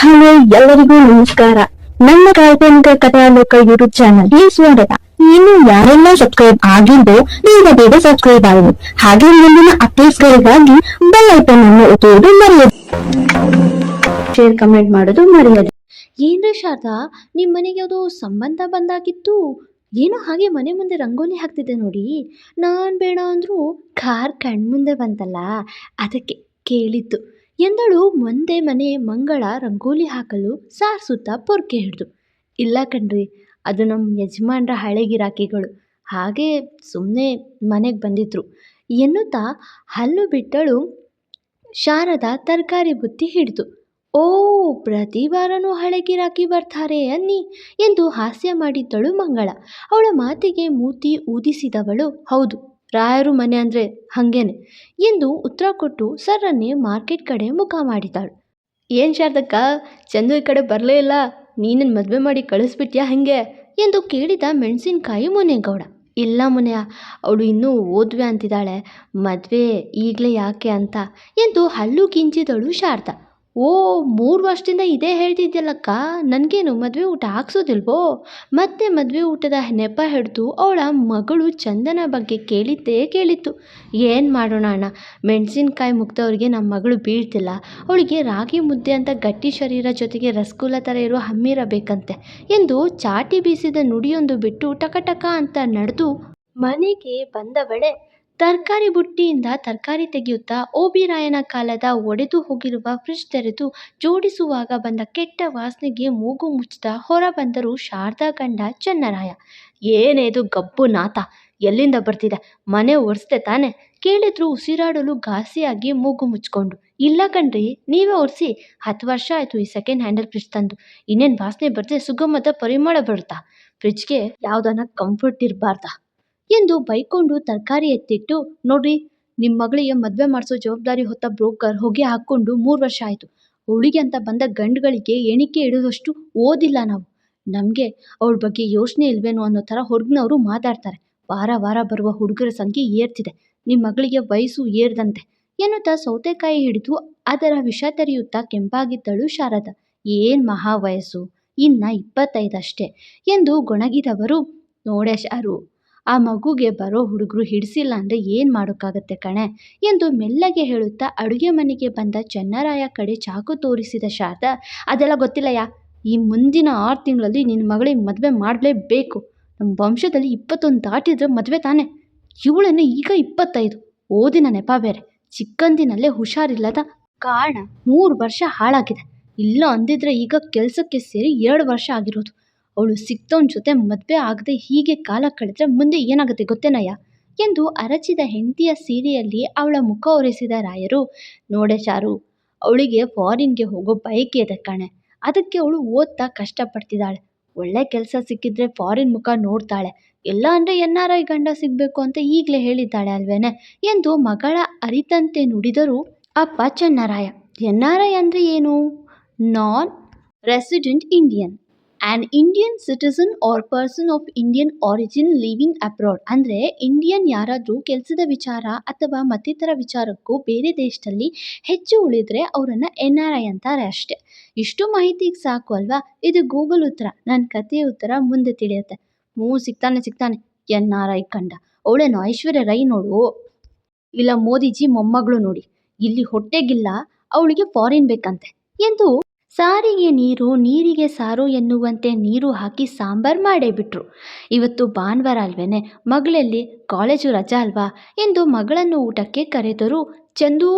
Hello ಎಲ್ಲರಿಗೂ ನಮಸ್ಕಾರ. ನನ್ನ ಕಾಲ್ಪನಿಕ ಕಥಾಲೋಕ ಯೂಟ್ಯೂಬ್ ಚಾನಲ್ಗೆ ಸ್ವಾಗತ ಇನ್ನು ಯಾರೆಲ್ಲ ಸಬ್ಸ್ಕ್ರೈಬ್ ಆಗಿದ್ದು ಬೇಗ ಬೇಗ ಸಬ್ಸ್ಕ್ರೈಬ್ ಆಗಿ. ಹಾಗೆ ಮುಂದಿನ ಅಪ್ಡೇಟ್ಸ್ ಗಳಿಗಾಗಿ ಬೆಲ್ ಐಕನ್ ಅನ್ನು ಒತ್ತುವುದು ಮರೆಯದು. ಶೇರ್ ಕಮೆಂಟ್ ಮಾಡೋದು ಮರೆಯದು. ಏನ್ರಿ ಶಾರದಾ, ನಿಮ್ ಮನೆಗೆ ಯಾವುದೋ ಸಂಬಂಧ ಬಂದಾಗಿತ್ತು? ಏನೋ ಹಾಗೆ ಮನೆ ಮುಂದೆ ರಂಗೋಲಿ ಹಾಕ್ತಿದ್ದೆ ನೋಡಿ. ನಾನು ಬೇಡ ಅಂದರೂ ಕಾರ್ ಕಣ್ಮುಂದೆ ಬಂತಲ್ಲ, ಅದಕ್ಕೆ ಕೇಳಿದ್ದು. ಎಂದಳು ಮುಂದೆ ಮನೆ ಮಂಗಳ ರಂಗೋಲಿ ಹಾಕಲು ಸಾರಿಸುತ್ತಾ ಪೊರ್ಕೆ ಹಿಡಿದು. ಇಲ್ಲ ಕಣ್ರಿ, ಅದು ನಮ್ಮ ಯಜಮಾನ್ರ ಹಳೆ ಗಿರಾಕಿಗಳು. ಹಾಗೆ ಸುಮ್ಮನೆ ಮನೆಗೆ ಬಂದಿದ್ರು. ಎನ್ನುತ್ತಾ ಹಲ್ಲು ಬಿಟ್ಟಳು ಶಾರದ ತರಕಾರಿ ಬುತ್ತಿ ಹಿಡಿದು. ಓ, ಪ್ರತಿ ವಾರನೂ ಹಳೆ ಗಿರಾಕಿ ಬರ್ತಾರೆ ಅನ್ನಿ ಎಂದು ಹಾಸ್ಯ ಮಾಡಿದ್ದಳು ಮಂಗಳ. ಅವಳ ಮಾತಿಗೆ ಮೂತಿ ಊದಿಸಿದವಳು. ಹೌದು ರಾಯರು ಮನೆ ಅಂದರೆ ಹಾಗೇನೆ. ಎಂದು ಉತ್ತರ ಕೊಟ್ಟು ಸರ್ರನ್ನೇ ಮಾರ್ಕೆಟ್ ಕಡೆ ಮುಖ ಮಾಡಿದ್ದಾಳು. ಏನು ಶಾರದಕ್ಕ, ಚಂದು ಈ ಕಡೆ ಬರಲೇ ಇಲ್ಲ ನೀನನ್ನು ಮದುವೆ ಮಾಡಿ ಕಳಿಸ್ಬಿಟ್ಯಾ ಹಾಗೆ? ಎಂದು ಕೇಳಿದ ಮೆಣಸಿನ್ಕಾಯಿ ಮುನೇಗೌಡ. ಇಲ್ಲ ಮುನೆಯ, ಅವಳು ಇನ್ನೂ ಓದ್ವೆ ಅಂತಿದ್ದಾಳೆ. ಮದುವೆ ಈಗಲೇ ಯಾಕೆ ಅಂತ ಎಂದು ಹಲ್ಲು ಕಿಂಚಿದಳು ಶಾರದಾ. ಓ, ಮೂರು ವರ್ಷದಿಂದ ಇದೇ ಹೇಳ್ತಿದ್ಯಲ್ಲಕ್ಕ, ನನಗೇನು ಮದುವೆ ಊಟ ಹಾಕ್ಸೋದಿಲ್ವೋ? ಮತ್ತೆ ಮದುವೆ ಊಟದ ನೆಪ ಹಿಡಿದು ಅವಳ ಮಗಳು ಚಂದನ ಬಗ್ಗೆ ಕೇಳಿದ್ದೇ ಕೇಳಿತ್ತು. ಏನು ಮಾಡೋಣ ಅಣ್ಣ, ಮೆಣಸಿನ್ಕಾಯಿ ಮುಗ್ದವ್ರಿಗೆ ನಮ್ಮ ಮಗಳು ಬೀಳ್ತಿಲ್ಲ. ಅವಳಿಗೆ ರಾಗಿ ಮುದ್ದೆ ಅಂತ ಗಟ್ಟಿ ಶರೀರ ಜೊತೆಗೆ ರಸಗುಲ್ಲ ಥರ ಇರೋ ಹಮ್ಮಿರಬೇಕಂತೆ ಎಂದು ಚಾಟಿ ಬೀಸಿದ ನುಡಿಯೊಂದು ಬಿಟ್ಟು ಟಕ ಅಂತ ನಡೆದು ಮನೆಗೆ ಬಂದವಳೆ ತರಕಾರಿ ಬುಟ್ಟಿಯಿಂದ ತರಕಾರಿ ತೆಗೆಯುತ್ತಾ ಓಬಿರಾಯನ ಕಾಲದ ಒಡೆದು ಹೋಗಿರುವ ಫ್ರಿಜ್ ತೆರೆದು ಜೋಡಿಸುವಾಗ ಬಂದ ಕೆಟ್ಟ ವಾಸನೆಗೆ ಮೂಗು ಮುಚ್ಚುತ್ತಾ ಹೊರ ಬಂದರು ಶಾರದಾ ಗಂಡ ಚೆನ್ನರಾಯ. ಏನೇದು ಗಬ್ಬು ನಾಥ ಎಲ್ಲಿಂದ ಬರ್ತಿದೆ? ಮನೆ ಒರೆಸ್ದೆ ತಾನೆ? ಕೇಳಿದ್ರು ಉಸಿರಾಡಲು ಘಾಸಿಯಾಗಿ ಮೂಗು ಮುಚ್ಕೊಂಡು ಇಲ್ಲ ಕಣ್ರಿ, ನೀವೇ ಒರೆಸಿ, ಹತ್ತು ವರ್ಷ ಆಯಿತು ಈ ಸೆಕೆಂಡ್ ಹ್ಯಾಂಡಲ್ ಫ್ರಿಜ್ ತಂದು, ಇನ್ನೇನು ವಾಸನೆ ಬರ್ತದೆ ಸುಗಮದ ಪರಿಮಳ ಬರುತ್ತಾ? ಫ್ರಿಜ್ಗೆ ಯಾವುದನ್ನ ಕಂಫರ್ಟ್ ಇರಬಾರ್ದಾ? ಎಂದು ಬೈಕೊಂಡು ತರಕಾರಿ ಎತ್ತಿಟ್ಟು, ನೋಡ್ರಿ ನಿಮ್ಮ ಮಗಳಿಗೆ ಮದುವೆ ಮಾಡಿಸೋ ಜವಾಬ್ದಾರಿ ಹೊತ್ತ ಬ್ರೋಕರ್ ಹೊಗೆ ಹಾಕ್ಕೊಂಡು ಮೂರು ವರ್ಷ ಆಯಿತು. ಅವಳಿಗೆ ಅಂತ ಬಂದ ಗಂಡುಗಳಿಗೆ ಎಣಿಕೆ ಇಡೋದಷ್ಟು ಓದಿಲ್ಲ ನಾವು. ನಮಗೆ ಅವಳ ಬಗ್ಗೆ ಯೋಚನೆ ಇಲ್ವೇನೋ ಅನ್ನೋ ಥರ ಹೊರಗಿನವರು ಮಾತಾಡ್ತಾರೆ. ವಾರ ವಾರ ಬರುವ ಹುಡುಗರ ಸಂಖ್ಯೆ ಏರ್ತಿದೆ. ನಿಮ್ಮ ಮಗಳಿಗೆ ವಯಸ್ಸು ಏರ್ದಂತೆ. ಎನ್ನುತ್ತಾ ಸೌತೆಕಾಯಿ ಹಿಡಿದು ಅದರ ವಿಷ ತೆರೆಯುತ್ತಾ ಕೆಂಪಾಗಿದ್ದಳು ಶಾರದ. ಏನು ಮಹಾ ವಯಸ್ಸು, ಇನ್ನ ಇಪ್ಪತ್ತೈದಷ್ಟೇ ಎಂದು ಗೊಣಗಿದವರು. ನೋಡೆ ಶಾರು ಆ ಮಗುಗೆ ಬರೋ ಹುಡುಗರು ಹಿಡಿಸಿಲ್ಲ ಅಂದರೆ ಏನು ಮಾಡೋಕ್ಕಾಗತ್ತೆ ಕಣೆ? ಎಂದು ಮೆಲ್ಲಗೆ ಹೇಳುತ್ತಾ ಅಡುಗೆ ಮನೆಗೆ ಬಂದ ಚೆನ್ನರಾಯ ಕಡೆ ಚಾಕು ತೋರಿಸಿದ ಶಾರದಾ, ಅದೆಲ್ಲ ಗೊತ್ತಿಲ್ಲಯ್ಯ? ಈ ಮುಂದಿನ ಆರು ತಿಂಗಳಲ್ಲಿ ನಿನ್ನ ಮಗಳಿಗೆ ಮದುವೆ ಮಾಡಲೇಬೇಕು. ನಮ್ಮ ವಂಶದಲ್ಲಿ ಇಪ್ಪತ್ತೊಂದು ದಾಟಿದ್ರೆ ಮದುವೆ ತಾನೆ. ಇವಳನ್ನು ಈಗ ಇಪ್ಪತ್ತೈದು. ಓದಿನ ನೆಪ ಬೇರೆ. ಚಿಕ್ಕಂದಿನಲ್ಲೇ ಹುಷಾರಿಲ್ಲದ ಕಾರಣ ಮೂರು ವರ್ಷ ಹಾಳಾಗಿದೆ. ಇಲ್ಲ ಅಂದಿದ್ರೆ ಈಗ ಕೆಲಸಕ್ಕೆ ಸೇರಿ ಎರಡು ವರ್ಷ ಆಗಿರೋದು. ಅವಳು ಸಿಕ್ತವನ ಜೊತೆ ಮದುವೆ ಆಗದೆ ಹೀಗೆ ಕಾಲ ಕಳೆದ್ರೆ ಮುಂದೆ ಏನಾಗುತ್ತೆ ಗೊತ್ತೇನಯ್ಯ ಎಂದು ಅರಚಿದ ಹೆಂಡತಿಯ ಸೀರೆಯಲ್ಲಿ ಅವಳ ಮುಖ ಒರೆಸಿದ ರಾಯರು, ನೋಡೆ ಚಾರು ಅವಳಿಗೆ ಫಾರಿನ್ಗೆ ಹೋಗೋ ಬಯಕೆ ಇದೆ ಕಣೆ. ಅದಕ್ಕೆ ಅವಳು ಓದ್ತಾ ಕಷ್ಟಪಡ್ತಿದ್ದಾಳೆ. ಒಳ್ಳೆ ಕೆಲಸ ಸಿಕ್ಕಿದ್ರೆ ಫಾರಿನ್ ಮುಖ ನೋಡ್ತಾಳೆ. ಇಲ್ಲ ಅಂದರೆ ಎನ್ ಆರ್ ಐ ಗಂಡ ಸಿಗಬೇಕು ಅಂತ ಈಗಲೇ ಹೇಳಿದ್ದಾಳೆ ಅಲ್ವೇನೆ? ಎಂದು ಮಗಳ ಅರಿತಂತೆ ನುಡಿದರು ಅಪ್ಪ ಚೆನ್ನರಾಯ. ಎನ್ ಆರ್ ಐ ಅಂದರೆ ಏನು? Non resident Indian. An Indian citizen or person of Indian origin living abroad ಅಂದರೆ ಇಂಡಿಯನ್ ಯಾರಾದರೂ ಕೆಲಸದ ವಿಚಾರ ಅಥವಾ ಮತ್ತಿತರ ವಿಚಾರಕ್ಕೂ ಬೇರೆ ದೇಶದಲ್ಲಿ ಹೆಚ್ಚು ಉಳಿದರೆ ಅವರನ್ನು ಎನ್ ಆರ್ ಐ ಅಂತಾರೆ ಅಷ್ಟೆ. ಇಷ್ಟು ಮಾಹಿತಿಗೆ ಸಾಕು ಅಲ್ವಾ? ಇದು ಗೂಗಲ್ ಉತ್ತರ ನನ್ನ ಕಥೆಯ ಉತ್ತರ ಮುಂದೆ ತಿಳಿಯುತ್ತೆ. ಹ್ಞೂ ಸಿಗ್ತಾನೆ ಸಿಗ್ತಾನೆ ಎನ್ ಆರ್ ಐ ಕಂಡ. ಅವಳೇನು ಐಶ್ವರ್ಯ ರೈ ನೋಡು. ಇಲ್ಲ ಮೋದಿಜಿ ಮೊಮ್ಮಗಳು ನೋಡಿ. ಇಲ್ಲಿ ಹೊಟ್ಟೆಗಿಲ್ಲ, ಅವಳಿಗೆ ಫಾರಿನ್ ಬೇಕಂತೆ. ಎಂದು ಸಾರಿಗೆ ನೀರು ನೀರಿಗೆ ಸಾರು ಎನ್ನುವಂತೆ ನೀರು ಹಾಕಿ ಸಾಂಬಾರ್ ಮಾಡೇ ಬಿಟ್ರು. ಇವತ್ತು ಭಾನುವಾರ ಅಲ್ವೇನೆ? ಮಗಳಲ್ಲಿ ಕಾಲೇಜು ರಜಾ ಅಲ್ವಾ? ಎಂದು ಮಗಳನ್ನು ಊಟಕ್ಕೆ ಕರೆದರು ಚಂದು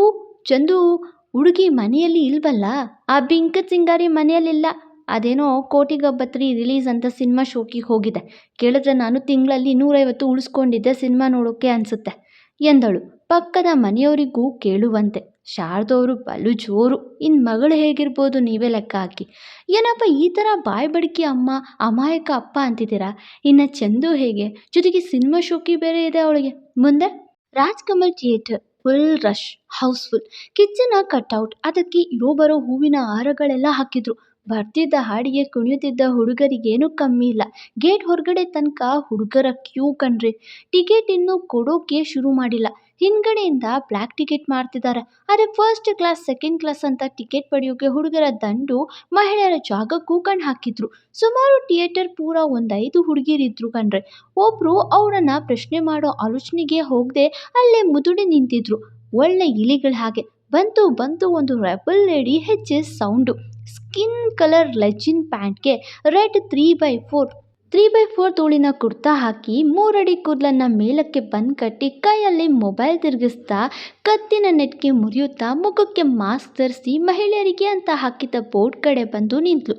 ಚಂದು, ಹುಡುಗಿ ಮನೆಯಲ್ಲಿ ಇಲ್ವಲ್ಲ? ಆ ಬಿಂಕ ಸಿಂಗಾರಿ ಮನೆಯಲ್ಲಿಲ್ಲ. ಅದೇನೋ ಕೋಟಿಗಬ್ಬತ್ರಿ ರಿಲೀಸ್ ಅಂತ ಸಿನಿಮಾ ಶೋಕಿಗೆ ಹೋಗಿದೆ. ಕೇಳಿದ್ರೆ ನಾನು ತಿಂಗಳಲ್ಲಿ ನೂರೈವತ್ತು ಉಳಿಸ್ಕೊಂಡಿದ್ದೆ ಸಿನಿಮಾ ನೋಡೋಕ್ಕೆ ಅನಿಸುತ್ತೆ ಎಂದಳು. ಪಕ್ಕದ ಮನೆಯವರಿಗೂ ಕೇಳುವಂತೆ. ಶಾರದವರು ಬಲು ಜೋರು. ಇನ್ನು ಮಗಳು ಹೇಗಿರ್ಬೋದು ನೀವೇ ಲೆಕ್ಕ ಹಾಕಿ. ಏನಪ್ಪ ಈ ಥರ ಬಾಯ್ ಬಡ್ಕಿ ಅಮ್ಮ, ಅಮಾಯಕ ಅಪ್ಪ ಅಂತಿದ್ದೀರಾ? ಇನ್ನು ಚಂದು ಹೇಗೆ? ಜೊತೆಗೆ ಸಿನಿಮಾ ಶೋಕಿ ಬೇರೆ ಇದೆ ಅವಳಿಗೆ. ಮುಂದೆ? Rajkamal theatre. Full rush, house full. ಕಿಚ್ಚನ cutout. ಅದಕ್ಕೆ ಇರೋ ಬರೋ ಹೂವಿನ ಹಾರಗಳೆಲ್ಲ ಹಾಕಿದ್ರು. ಬರ್ತಿದ್ದ ಹಾಡಿಗೆ ಕುಣಿಯುತ್ತಿದ್ದ ಹುಡುಗರಿಗೇನು ಕಮ್ಮಿ ಇಲ್ಲ. ಗೇಟ್ ಹೊರಗಡೆ ತನಕ ಹುಡುಗರ ಕ್ಯೂ ಕಣ್ರಿ. ಟಿಕೆಟ್ ಇನ್ನೂ ಕೊಡೋಕೆ ಶುರು ಮಾಡಿಲ್ಲ. ಹಿಂದ್ಗಡೆಯಿಂದ ಬ್ಲ್ಯಾಕ್ ಟಿಕೆಟ್ ಮಾಡ್ತಿದ್ದಾರೆ. ಆದರೆ ಫಸ್ಟ್ ಕ್ಲಾಸ್ ಸೆಕೆಂಡ್ ಕ್ಲಾಸ್ ಅಂತ ಟಿಕೆಟ್ ಪಡೆಯೋಕೆ ಹುಡುಗರ ದಂಡು ಮಹಿಳೆಯರ ಜಾಗಕ್ಕೂ ಕಣ್ಣು ಹಾಕಿದ್ರು. ಸುಮಾರು ಥಿಯೇಟರ್ ಪೂರ ಒಂದೈದು ಹುಡುಗಿರಿದ್ರು ಕಣ್ರೆ. ಒಬ್ರು ಅವರನ್ನ ಪ್ರಶ್ನೆ ಮಾಡೋ ಆಲೋಚನೆಗೆ ಹೋಗದೆ ಅಲ್ಲೇ ಮುದುಡಿ ನಿಂತಿದ್ರು. ಒಳ್ಳೆ ಇಲಿಗಳ ಹಾಗೆ. ಬಂತು ಬಂತು ಒಂದು ರೆಬಲ್ ಲೇಡಿ ಹೆಚ್ಚೆ sound skin colour legging ಪ್ಯಾಂಟ್ಗೆ red three by four three by four ತೋಳಿನ ಕುರ್ತಾ ಹಾಕಿ ಮೂರಡಿ ಕೂದಲನ್ನು ಮೇಲಕ್ಕೆ ಬಂದ್ ಕಟ್ಟಿ ಕೈಯಲ್ಲಿ ಮೊಬೈಲ್ ತಿರುಗಿಸ್ತಾ ಕತ್ತಿನ ನೆಟ್ಗೆ ಮುರಿಯುತ್ತಾ ಮುಖಕ್ಕೆ ಮಾಸ್ಕ್ ಧರಿಸಿ ಮಹಿಳೆಯರಿಗೆ ಅಂತ ಹಾಕಿದ್ದ ಬೋರ್ಡ್ ಕಡೆ ಬಂದು ನಿಂತಳು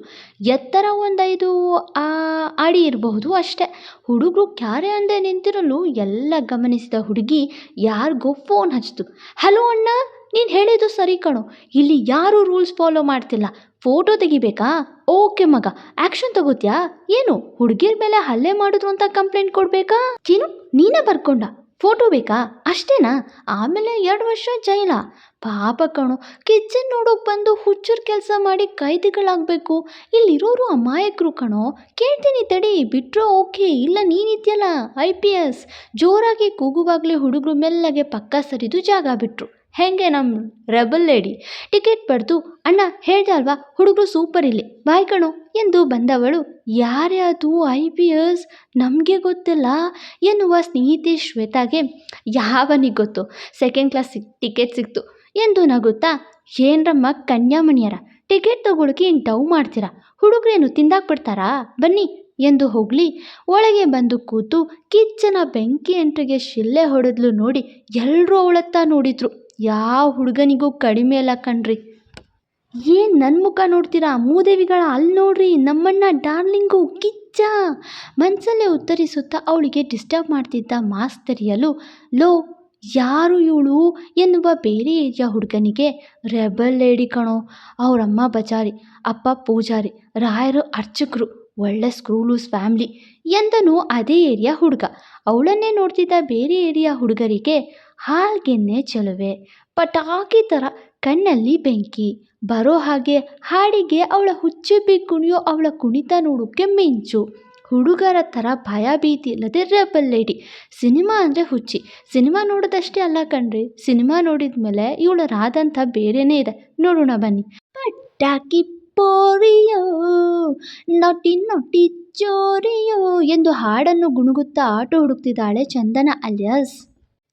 ಎತ್ತರ ಒಂದೈದು ಅಡಿ ಇರಬಹುದು ಅಷ್ಟೆ. ಹುಡುಗರು ಕ್ಯಾರೆ ಅಂದೇ ನಿಂತಿರಲು ಎಲ್ಲ ಗಮನಿಸಿದ ಹುಡುಗಿ ಯಾರಿಗೋ ಫೋನ್ ಹಚ್ಚಿತು. ಹಲೋ ಅಣ್ಣ ನೀನು ಹೇಳಿದ್ದು ಸರಿ ಕಣೋ. ಇಲ್ಲಿ ಯಾರೂ ರೂಲ್ಸ್ ಫಾಲೋ ಮಾಡ್ತಿಲ್ಲ. ಫೋಟೋ ತೆಗಿಬೇಕಾ? ಓಕೆ ಮಗ. ಆ್ಯಕ್ಷನ್ ತಗೋತ್ಯಾ? ಏನು? ಹುಡುಗಿರ ಮೇಲೆ ಹಲ್ಲೆ ಮಾಡಿದ್ರು ಅಂತ ಕಂಪ್ಲೇಂಟ್ ಕೊಡಬೇಕಾ? ಏನು ನೀನೇ ಬರ್ಕೊಂಡ. ಫೋಟೋ ಬೇಕಾ? ಅಷ್ಟೇನಾ? ಆಮೇಲೆ ಎರಡು ವರ್ಷ ಜೈಲ ಪಾಪ ಕಣೋ ಕಿಚನ್ ನೋಡೋಕೆ ಬಂದು ಹುಚ್ಚರ್ ಕೆಲಸ ಮಾಡಿ ಕೈದಿಗಳಾಗಬೇಕು. ಇಲ್ಲಿರೋರು ಅಮಾಯಕರು ಕಣೋ. ಕೇಳ್ತೀನಿ ತಡಿ, ಬಿಟ್ರೆ ಓಕೆ ಇಲ್ಲ ನೀನಿದ್ಯಲ್ಲ ಐ ಪಿ ಎಸ್ ಜೋರಾಗಿ ಕೂಗುವಾಗಲೇ ಹುಡುಗರು ಮೆಲ್ಲಗೆ ಪಕ್ಕ ಸರಿದು ಜಾಗ ಬಿಟ್ರು. ಹೆಂಗೆ ನಮ್ಮ ರೆಬಲ್ ಲೇಡಿ? ಟಿಕೆಟ್ ಪಡೆದು ಅಣ್ಣ ಹೇಳ್ದೆ ಅಲ್ವಾ ಹುಡುಗರು ಸೂಪರ್ ಇಲ್ಲಿ. ಬಾಯ್ ಕಣು ಎಂದು ಬಂದವಳು ಯಾರ್ಯಾದು ಐ ಪಿ ಎಸ್ ನಮಗೆ ಗೊತ್ತಿಲ್ಲ ಎನ್ನುವ ಸ್ನೇಹಿತೆ ಶ್ವೇತಾಗೆ, ಯಾವನಿಗೆ ಗೊತ್ತು? ಸೆಕೆಂಡ್ ಕ್ಲಾಸ್ ಟಿಕೆಟ್ ಸಿಕ್ತು ಎಂದು ನಗುತ್ತಾ, ಏನ್ರಮ್ಮ ಕನ್ಯಾಮಣಿಯರ? ಟಿಕೆಟ್ ತಗೊಳಕ್ಕೆ ಏನು ಡೌ ಮಾಡ್ತೀರಾ ಹುಡುಗರೇನು ತಿಂದಾಕ್ಬಿಡ್ತಾರಾ ಬನ್ನಿ ಎಂದು ಹೋಗ್ಲಿ ಒಳಗೆ ಬಂದು ಕೂತು ಕಿಚ್ಚನ ಬೆಂಕಿ ಎಂಟ್ರಿಗೆ ಶಿಲ್ಲೆ ಹೊಡೆದ್ಲು ನೋಡಿ ಎಲ್ಲರೂ ಅವಳತ್ತ ನೋಡಿದ್ರು. ಯಾವ ಹುಡುಗನಿಗೂ ಕಡಿಮೆ ಅಲ್ಲ ಕಣ್ರಿ. ಏನು ನನ್ನ ಮುಖ ನೋಡ್ತೀರಾ? ಮೂದೇವಿಗಳ ಅಲ್ಲಿ ನೋಡ್ರಿ, ನಮ್ಮಣ್ಣ ಡಾರ್ಲಿಂಗು ಕಿಚ್ಚ. ಮನಸ್ಸಲ್ಲೇ ಉತ್ತರಿಸುತ್ತಾ ಅವಳಿಗೆ ಡಿಸ್ಟರ್ಬ್ ಮಾಡ್ತಿದ್ದ ಮಾಸ್ತರಿಯಲು ತೆರೆಯಲು ಲೋ, ಯಾರು ಇವಳು ಎನ್ನುವ ಬೇರೆ ಏರಿಯಾ ಹುಡುಗನಿಗೆ ರೆಬಲ್ ಲೇಡಿ ಕಣೋ, ಅವರಮ್ಮ ಬಜಾರಿ, ಅಪ್ಪ ಪೂಜಾರಿ, ರಾಯರು ಅರ್ಚಕರು. ಒಳ್ಳೆ ಸ್ಕ್ರೂಲೂಸ್ ಫ್ಯಾಮ್ಲಿ ಎಂದನು ಅದೇ ಏರಿಯಾ ಹುಡುಗ. ಅವಳನ್ನೇ ನೋಡ್ತಿದ್ದ ಬೇರೆ ಏರಿಯಾ ಹುಡುಗರಿಗೆ ಹಾಲ್ಗೆನ್ನೆ ಚೆಲುವೆ. ಪಟಾಕಿ ಥರ ಕಣ್ಣಲ್ಲಿ ಬೆಂಕಿ. ಬರೋ ಹಾಗೆ ಹಾಡಿಗೆ ಅವಳ ಬಿ ಕುಣಿಯೋ ಅವಳ ಕುಣಿತ ನೋಡೋಕ್ಕೆ ಮಿಂಚು. ಹುಡುಗರ ಥರ ಭಯ ಭೀತಿ ಇಲ್ಲದೆ ರೆಬಲ್ ಲೇಡಿ ಸಿನಿಮಾ ಅಂದರೆ ಹುಚ್ಚಿ. ಸಿನಿಮಾ ನೋಡೋದಷ್ಟೇ ಅಲ್ಲ ಕಣ್ರಿ. ಸಿನಿಮಾ ನೋಡಿದ ಮೇಲೆ ಇವಳ ರಾದಂಥ ಬೇರೆಯೇ ಇದೆ. ನೋಡೋಣ ಬನ್ನಿ. ಪಟಾಕಿ ಪೋರಿಯೋ ನಟಿ ನಟಿ ಚೋರಿಯೋ? ಎಂದು ಹಾಡನ್ನು ಗುಣಗುತ್ತಾ ಆಟೋ ಹುಡುಕ್ತಿದ್ದಾಳೆ ಚಂದನ ಅಲಿಯಾಸ್.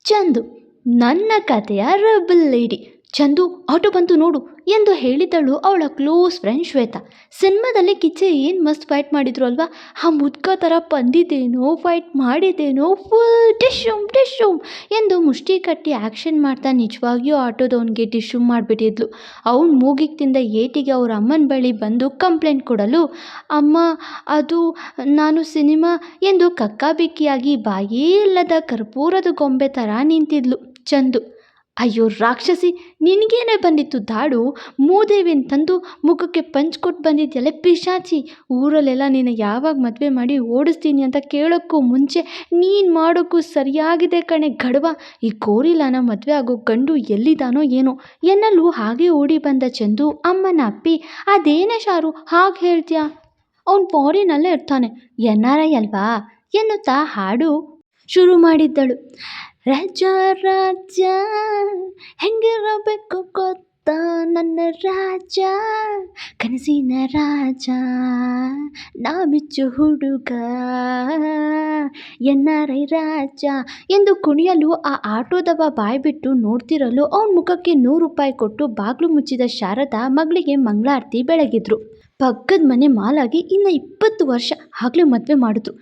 ಚಂದು, ನನ್ನ ಕಥೆಯ ರಬಲ್ ಲೇಡಿ. ಚಂದು, ಆಟೋ ಬಂತು ನೋಡು. ಎಂದು ಹೇಳಿದಳು ಅವಳ ಕ್ಲೋಸ್ ಫ್ರೆಂಡ್ ಶ್ವೇತಾ. ಸಿನಿಮಾದಲ್ಲಿ ಕಿಚ್ಚೆ ಏನು ಮಸ್ತ್ ಫೈಟ್ ಮಾಡಿದ್ರು ಅಲ್ವಾ? ಆ ಮುದ್ಕ ಥರ ಬಂದಿದ್ದೇನೋ ಫೈಟ್ ಮಾಡಿದ್ದೇನೋ ಫುಲ್ ಟಿಶ್ಯೂಮ್ ಟಿಶ್ಯೂಮ್ ಎಂದು ಮುಷ್ಟಿ ಕಟ್ಟಿ ಆ್ಯಕ್ಷನ್ ಮಾಡ್ತಾ ನಿಜವಾಗಿಯೂ ಆಟೋದವನಿಗೆ ಟಿಶ್ಯೂಮ್ ಮಾಡಿಬಿಟ್ಟಿದ್ಲು. ಅವ್ನು ಮೂಗಿಗೆ ತಿಂದ ಏಟಿಗೆ ಅವ್ರ ಅಮ್ಮನ ಬಳಿ ಬಂದು ಕಂಪ್ಲೇಂಟ್ ಕೊಡಲು, ಅಮ್ಮ, ಅದು ನಾನು ಸಿನಿಮಾ ಎಂದು ಕಕ್ಕಾಬಿಕ್ಕಿಯಾಗಿ ಬಾಯೇ ಇಲ್ಲದ ಕರ್ಪೂರದ ಗೊಂಬೆ ಥರ ನಿಂತಿದ್ಲು. ಚಂದು ಅಯ್ಯೋ ರಾಕ್ಷಸಿ, ನಿನಗೇನೆ ಬಂದಿತ್ತು ದಾಡು? ಮೂದೇವಿನ ತಂದು ಮುಖಕ್ಕೆ ಪಂಚ್ ಕೊಟ್ಟು ಪಿಶಾಚಿ? ಊರಲ್ಲೆಲ್ಲ ನೀನು ಯಾವಾಗ ಮದುವೆ ಮಾಡಿ ಓಡಿಸ್ತೀನಿ ಅಂತ ಕೇಳೋಕ್ಕೂ ಮುಂಚೆ ನೀನು ಮಾಡೋಕ್ಕೂ ಸರಿಯಾಗಿದೆ ಕಣೆ ಗಡವ. ಈ ಕೋರಿಲಾನ ಮದುವೆ ಆಗೋ ಗಂಡು ಎಲ್ಲಿದ್ದಾನೋ ಏನೋ. ಎನ್ನಲ್ಲೂ ಹಾಗೆ ಓಡಿ ಬಂದ ಚಂದು ಅಮ್ಮನ ಅಪ್ಪಿ. ಅದೇನೇ ಶಾರು, ಹಾಗೆ ಹೇಳ್ತೀಯಾ? ಅವ್ನು ಫಾರಿನಲ್ಲೇ ಇರ್ತಾನೆ. ಎನ್ ಆರ್ ಐ ಅಲ್ವಾ? ಎನ್ನುತ್ತಾ ಹಾಡು? ಶುರು ಮಾಡಿದ್ದಳು. ರಾಜ ರಾಜ ಹೆಂಗಿರಬೇಕು ಗೊತ್ತ? ನನ್ನ ರಾಜ, ಕನಸಿನ ರಾಜ, ನಾ ಮೆಚ್ಚು ಹುಡುಗ. ಎನ್ನಾರೈ ರಾಜ, ಎಂದು ಕುಣಿಯಲು ಆ ಆಟೋದವ ಬಾಯ್ಬಿಟ್ಟು ನೋಡ್ತಿರಲು ಅವನ ಮುಖಕ್ಕೆ ನೂರು ರೂಪಾಯಿ ಕೊಟ್ಟು ಬಾಗಿಲು ಮುಚ್ಚಿದ ಶಾರದಾ ಮಗಳಿಗೆ ಮಂಗಳಾರತಿ ಬೆಳಗಿದ್ರು. ಪಕ್ಕದ ಮನೆ ಮಾಲಾಗಿ ಇನ್ನು ಇಪ್ಪತ್ತು ವರ್ಷ ಆಗಲೇ ಮದುವೆ ಮಾಡಿದ್ರು.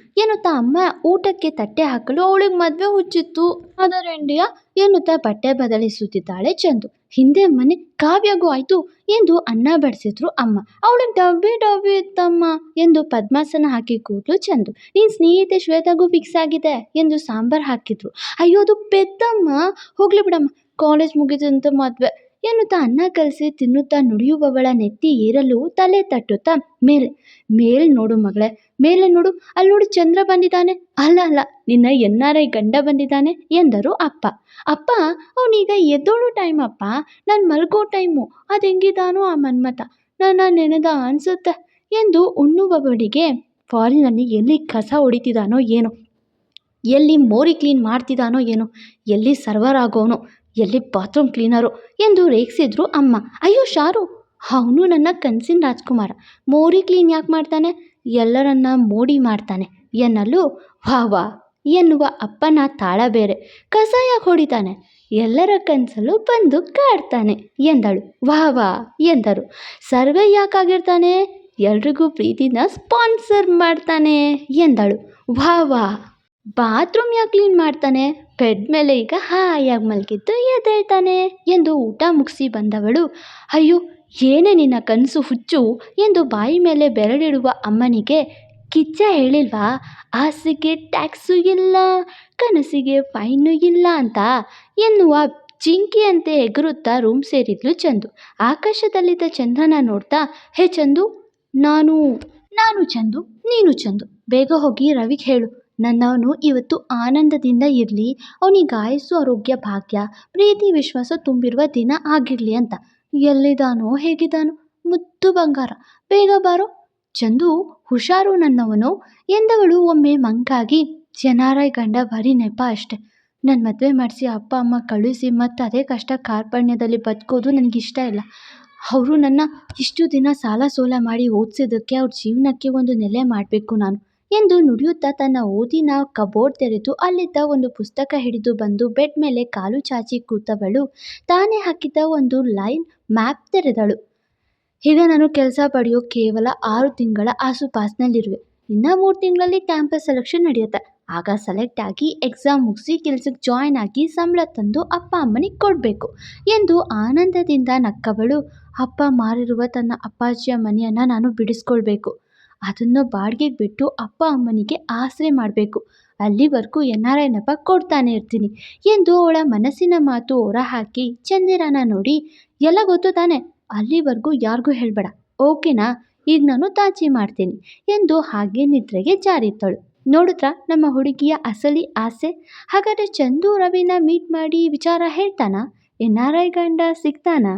ತಾ ಅಮ್ಮ ಊಟಕ್ಕೆ ತಟ್ಟೆ ಹಾಕಲು ಅವಳಿಗೆ ಮದುವೆ ಹುಚ್ಚಿತ್ತು. ಅದರ ಇಂಡಿಯಾ ಎನ್ನುತ್ತಾ ಬಟ್ಟೆ ಬದಲಿಸುತ್ತಿದ್ದಾಳೆ ಚಂದು. ಹಿಂದೆ ಮನೆ ಕಾವ್ಯಗೂ ಆಯ್ತು ಎಂದು ಅನ್ನ ಬಡಿಸಿದ್ರು ಅಮ್ಮ. ಅವಳಿಗೆ ಡಬ್ಬಿ ಡಬ್ಬಿ ಇತ್ತಮ್ಮ ಎಂದು ಪದ್ಮಾಸನ ಹಾಕಿ ಕೂದಲು ಚಂದು. ನಿನ್ನ ಸ್ನೇಹಿತೆ ಶ್ವೇತಗೂ ಫಿಕ್ಸ್ ಆಗಿದೆ ಎಂದು ಸಾಂಬಾರ್ ಹಾಕಿದ್ರು. ಅಯ್ಯೋ, ಅದು ಪೆದ್ದಮ್ಮ. ಹೋಗ್ಲಿ ಬಿಡಮ್ಮ. ಕಾಲೇಜ್ ಮುಗಿದಂತ ಮದುವೆ. ಎನ್ನುತ್ತಾ ಅನ್ನ ಕಲಸಿ ತಿನ್ನುತ್ತಾ ನುಡಿಯುವವಳ ನೆತ್ತಿ ಏರಲು ತಲೆ ತಟ್ಟುತ್ತಾ ಮೇಲೆ ಮೇಲೆ ನೋಡು ಮಗಳೇ, ಮೇಲೆ ನೋಡು ಅಲ್ಲಿ ನೋಡು ಚಂದ್ರ ಬಂದಿದ್ದಾನೆ. ಅಲ್ಲ ಅಲ್ಲ, ನಿನ್ನ ಎನ್ ಗಂಡ ಬಂದಿದ್ದಾನೆ ಎಂದರು ಅಪ್ಪ. ಅಪ್ಪ, ಅವನೀಗ ಎದ್ದೋಳು ಟೈಮ್ ಅಪ್ಪ, ನಾನು ಮಲ್ಗೋ ಟೈಮು ಅದು ಹೆಂಗಿದಾನೋ ಆ ಮನ್ಮತ ನನ್ನ ನೆನೆದ ಅನಿಸುತ್ತೆ ಎಂದು ಉಣ್ಣುವವಳಿಗೆ ಫಾರಿನಲ್ಲಿ ಎಲ್ಲಿ ಕಸ ಹೊಡಿತಿದಾನೋ ಏನೋ, ಎಲ್ಲಿ ಮೋರಿ ಕ್ಲೀನ್ ಮಾಡ್ತಿದ್ದಾನೋ ಏನೋ, ಎಲ್ಲಿ ಸರ್ವರ್ ಆಗೋನೋ ಎಲ್ಲಿ ಬಾತ್ರೂಮ್ ಕ್ಲೀನರು ಎಂದು ರೇಗಿಸಿದ್ರು ಅಮ್ಮ. ಅಯ್ಯೋ, ಶಾರು. ಅವನು ನನ್ನ ಕನಸಿನ ರಾಜ್ಕುಮಾರ. ಮೋರಿ ಕ್ಲೀನ್ ಯಾಕೆ ಮಾಡ್ತಾನೆ? ಎಲ್ಲರನ್ನ ಮೋಡಿ ಮಾಡ್ತಾನೆ. ಎನ್ನಲು ವಾ ವಾ ಎನ್ನುವ ಅಪ್ಪನ ತಾಳ ಬೇರೆ. ಕಸಾಯ ಹೊಡಿತಾನೆ. ಎಲ್ಲರ ಕನಸಲ್ಲೂ ಬಂದು ಕಾಡ್ತಾನೆ ಎಂದಳು. ವಾ ವಾ ಎಂದರು. ಸರ್ವೆ ಯಾಕಾಗಿರ್ತಾನೆ ಎಲ್ರಿಗೂ ಪ್ರೀತಿನ ಸ್ಪಾನ್ಸರ್ ಮಾಡ್ತಾನೆ ಎಂದಳು. ವಾ ವಾ. ಬಾತ್ರೂಮ್ ಯಾಕೆ ಕ್ಲೀನ್ ಮಾಡ್ತಾನೆ? ಬೆಡ್ ಮೇಲೆ ಈಗ ಹಾಯಾಗಿ ಮಲಗಿದ್ದು ಎದ್ದೇಳ್ತಾನೆ ಎಂದು ಊಟ ಮುಗಿಸಿ ಬಂದವಳು. ಅಯ್ಯೋ, ಏನೇ ನಿನ್ನ ಕನಸು ಹುಚ್ಚು ಎಂದು ಬಾಯಿ ಮೇಲೆ ಬೆರಳಿಡುವ ಅಮ್ಮನಿಗೆ, ಕಿಚ್ಚ ಹೇಳಿಲ್ವಾ? ಆಸೆಗೆ ಟ್ಯಾಕ್ಸು ಇಲ್ಲ, ಕನಸಿಗೆ ಫೈನು ಇಲ್ಲ ಅಂತ ಎನ್ನುವ ಚಿಂಕಿಯಂತೆ ಎಗರುತ್ತಾ ರೂಮ್ ಸೇರಿದ್ಲು ಚಂದು. ಆಕಾಶದಲ್ಲಿದ್ದ ಚಂದ್ರನ ನೋಡ್ತಾ, ಹೇ ಚಂದು, ನಾನು ನಾನು ಚಂದು, ನೀನು ಚಂದು. ಬೇಗ ಹೋಗಿ ರವಿಗೆ ಹೇಳು. ನನ್ನವನು ಇವತ್ತು ಆನಂದದಿಂದ ಇರಲಿ, ಅವನಿಗೆ ಆಯಸ್ಸು ಆರೋಗ್ಯ ಭಾಗ್ಯ, ಪ್ರೀತಿ ವಿಶ್ವಾಸ ತುಂಬಿರುವ ದಿನ ಆಗಿರಲಿ ಅಂತ. ಎಲ್ಲಿದ್ದಾನೋ ಹೇಗಿದ್ದಾನೋ ಮುದ್ದು ಬಂಗಾರ. ಬೇಗ ಬಾರೋ. ಚಂದು, ಹುಷಾರು ನನ್ನವನು, ಎಂದವಳು ಒಮ್ಮೆ ಮಂಕಾಗಿ, ಜನಾರಾಯ್ ಗಂಡ ಬರೀ ನೆಪ ಅಷ್ಟೆ. ನನ್ನ ಮದುವೆ ಮಾಡಿಸಿ ಅಪ್ಪ, ಅಮ್ಮ ಕಳುಹಿಸಿ ಮತ್ತು ಅದೇ ಕಷ್ಟ ಕಾರ್ಪಣ್ಯದಲ್ಲಿ ಬದುಕೋದು ನನಗಿಷ್ಟ ಇಲ್ಲ. ಅವರು ನನ್ನ ಇಷ್ಟು ದಿನ ಸಾಲ ಸೋಲ ಮಾಡಿ ಓದಿಸಿದ್ದಕ್ಕೆ ಅವ್ರ ಜೀವನಕ್ಕೆ ಒಂದು ನೆಲೆ ಮಾಡಬೇಕು ನಾನು. ಎಂದು ನುಡಿಯುತ್ತಾ ತನ್ನ ಓದಿನ ಕಬೋರ್ಡ್ ತೆರೆದು ಅಲ್ಲಿದ್ದ ಒಂದು ಪುಸ್ತಕ ಹಿಡಿದು ಬಂದು ಬೆಡ್ ಮೇಲೆ ಕಾಲು ಚಾಚಿ ಕೂತವಳು. ತಾನೇ ಹಾಕಿದ್ದ ಒಂದು ಲೈನ್ ಮ್ಯಾಪ್ ತೆರೆದಳು. ಈಗ ನಾನು ಕೆಲಸ ಪಡೆಯೋ ಕೇವಲ ಆರು ತಿಂಗಳ ಆಸುಪಾಸಿನಲ್ಲಿರುವೆ. ಇನ್ನೂ ಮೂರು ತಿಂಗಳಲ್ಲಿ ಕ್ಯಾಂಪಸ್ ಸೆಲೆಕ್ಷನ್ ನಡೆಯುತ್ತೆ. ಆಗ ಸೆಲೆಕ್ಟ್ ಆಗಿ ಎಕ್ಸಾಮ್ ಮುಗಿಸಿ ಕೆಲಸಕ್ಕೆ ಜಾಯ್ನ್ ಆಗಿ ಸಂಬಳ ತಂದು ಅಪ್ಪ ಅಮ್ಮನಿಗೆ ಕೊಡಬೇಕು ಎಂದು ಆನಂದದಿಂದ ನಕ್ಕವಳು. ಅಪ್ಪ ಮಾರಿರುವ ತನ್ನ ಅಪ್ಪಾಜಿಯ ಮನೆಯನ್ನು ನಾನು ಬಿಡಿಸ್ಕೊಳ್ಬೇಕು. ಅದನ್ನು ಬಾಡಿಗೆಗೆ ಬಿಟ್ಟು ಅಪ್ಪ ಅಮ್ಮನಿಗೆ ಆಸರೆ ಮಾಡಬೇಕು. ಅಲ್ಲಿವರೆಗೂ ಎನ್ ಆರ್ ಐ ಕೊಡ್ತಾನೆ ಇರ್ತೀನಿ ಎಂದು ಅವಳ ಮನಸ್ಸಿನ ಮಾತು ಹೊರಹಾಕಿ ಚಂದಿರಾನ ನೋಡಿ, ಎಲ್ಲ ಗೊತ್ತು ತಾನೆ, ಅಲ್ಲಿವರೆಗೂ ಯಾರಿಗೂ ಹೇಳಬೇಡ. ಓಕೆನಾ ಈಗ ನಾನು ತಾಚಿ ಮಾಡ್ತೀನಿ ಎಂದು ಹಾಗೆ ನಿದ್ರೆಗೆ ಜಾರಿದ್ದಳು. ನೋಡಿದ್ರ, ನಮ್ಮ ಹುಡುಗಿಯ ಅಸಲಿ ಆಸೆ? ಹಾಗಾದರೆ ಚಂದು ರವಿನ ಮೀಟ್ ಮಾಡಿ ವಿಚಾರ ಹೇಳ್ತಾನಾ? ಎನ್ ಆರ್ ಐ ಗಂಡ ಸಿಗ್ತಾನಾ?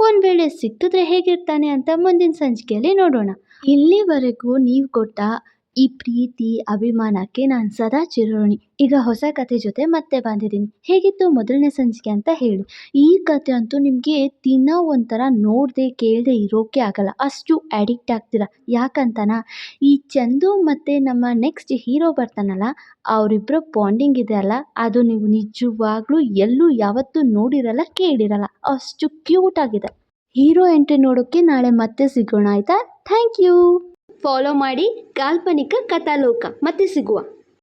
ಒಂದು ವೇಳೆ ಸಿಕ್ಕಿದ್ರೆ ಹೇಗಿರ್ತಾನೆ ಅಂತ ಮುಂದಿನ ಸಂಚಿಕೆಯಲ್ಲಿ ನೋಡೋಣ. ಇಲ್ಲಿವರೆಗೂ ನೀವು ಕೊಟ್ಟ ಈ ಪ್ರೀತಿ, ಅಭಿಮಾನಕ್ಕೆ ನಾನು ಸದಾ ಚಿರೋಣಿ ಈಗ ಹೊಸ ಕತೆ ಜೊತೆ ಮತ್ತೆ ಬಂದಿದ್ದೀನಿ. ಹೇಗಿತ್ತು ಮೊದಲನೇ ಸಂಚಿಕೆ ಅಂತ ಹೇಳಿ. ಈ ಕಥೆ ಅಂತೂ ನಿಮಗೆ ದಿನ ಒಂಥರ ನೋಡದೆ ಕೇಳದೆ ಇರೋಕೆ ಆಗಲ್ಲ. ಅಷ್ಟು ಅಡಿಕ್ಟ್ ಆಗ್ತೀರ? ಯಾಕಂತನಾ? ಈ ಚಂದು ಮತ್ತು ನಮ್ಮ ನೆಕ್ಸ್ಟ್ ಹೀರೋ ಬರ್ತಾನಲ್ಲ ಅವರಿಬ್ಬರು ಬಾಂಡಿಂಗ್ ಇದೆ ಅಲ್ಲ, ಅದು ನೀವು ನಿಜವಾಗ್ಲೂ ಎಲ್ಲೂ ಯಾವತ್ತೂ ನೋಡಿರಲ್ಲ, ಕೇಳಿರಲ್ಲ. ಅಷ್ಟು ಕ್ಯೂಟ್ ಆಗಿದೆ. ಹೀರೋ ಎಂಟ್ರಿ ನೋಡೋಕ್ಕೆ ನಾಳೆ ಮತ್ತೆ ಸಿಗೋಣ ಆಯಿತಾ? Thank you. ಫಾಲೋ ಮಾಡಿ ಕಾಲ್ಪನಿಕ ಕಥಾಲೋಕ ಮತ್ತೆ ಸಿಗುವ.